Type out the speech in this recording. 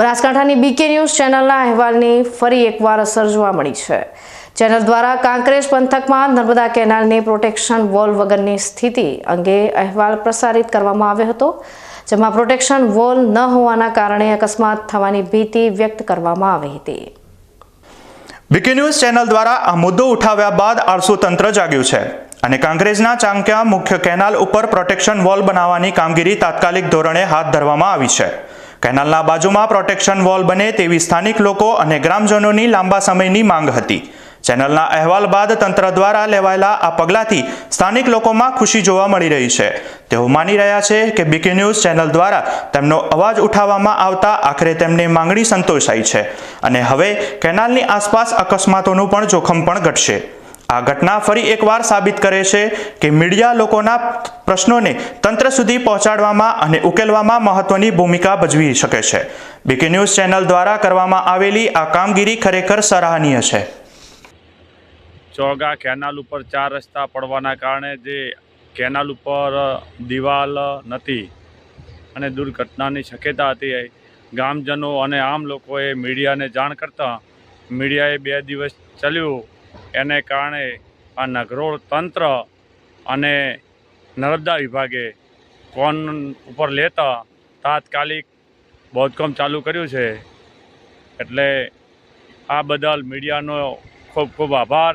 બનાસકાંઠાની બીકે news ચેનલના અહેવાલની ફરી એકવાર અસર જોવા મળી છે. ચેનલ દ્વારા કાંકરેજ પંથકમાં નર્મદા કેનાલની પ્રોટેક્શન વોલ વગરની સ્થિતિ અંગે અહેવાલ પ્રસારિત કરવામાં આવ્યો હતો, જેમાં પ્રોટેક્શન વોલ ન હોવાના કારણે અકસ્માત થવાની ભીતિ વ્યક્ત કરવામાં આવી હતી. બીકે ન્યૂઝ ચેનલ દ્વારા આ મુદ્દો ઉઠાવ્યા બાદ આળસુ તંત્ર જાગ્યું છે અને કાંગ્રેસના ચાંક્યા મુખ્ય કેનાલ ઉપર પ્રોટેક્શન વોલ બનાવવાની કામગીરી તાત્કાલિક ધોરણે હાથ ધરવામાં આવી છે. કેનાલના બાજુમાં પ્રોટેક્શન વોલ બને તેવી સ્થાનિક લોકો અને ગ્રામજનોની લાંબા સમયની માંગ હતી. ચેનલના અહેવાલ બાદ તંત્ર દ્વારા લેવાયેલા આ પગલાંથી સ્થાનિક લોકોમાં ખુશી જોવા મળી રહી છે. તેઓ માની રહ્યા છે કે બીકે ન્યૂઝ ચેનલ દ્વારા તેમનો અવાજ ઉઠાવવામાં આવતા આખરે તેમની માંગણી સંતોષાઈ છે અને હવે કેનાલની આસપાસ અકસ્માતોનું પણ જોખમ પણ ઘટશે. આ ઘટના ફરી એકવાર સાબિત કરે છે કે મીડિયા લોકોના પ્રશ્નોને તંત્ર સુધી પહોંચાડવામાં અને ઉકેલવામાં મહત્વની ભૂમિકા ભજવી શકે છે. બીકે ન્યૂઝ ચેનલ દ્વારા કરવામાં આવેલી આ કામગીરી ખરેખર સરાહનીય છે. ચોગા કેનાલ ઉપર ચાર રસ્તા પડવાના કારણે જે કેનાલ ઉપર દિવાલ નથી અને દુર્ઘટનાની શક્યતા હતી ગામજનો અને આમ લોકોએ મીડિયાને જાણ કરતાં મીડિયાએ બે દિવસ ચાલ્યું એને કારણે આ નગરોળ તંત્ર અને નર્મદા વિભાગે કોન ઉપર લેતા તાત્કાલિક બાંધકામ ચાલુ કર્યું છે. એટલે આ બદલ મીડિયાનો ખૂબ ખૂબ આભાર.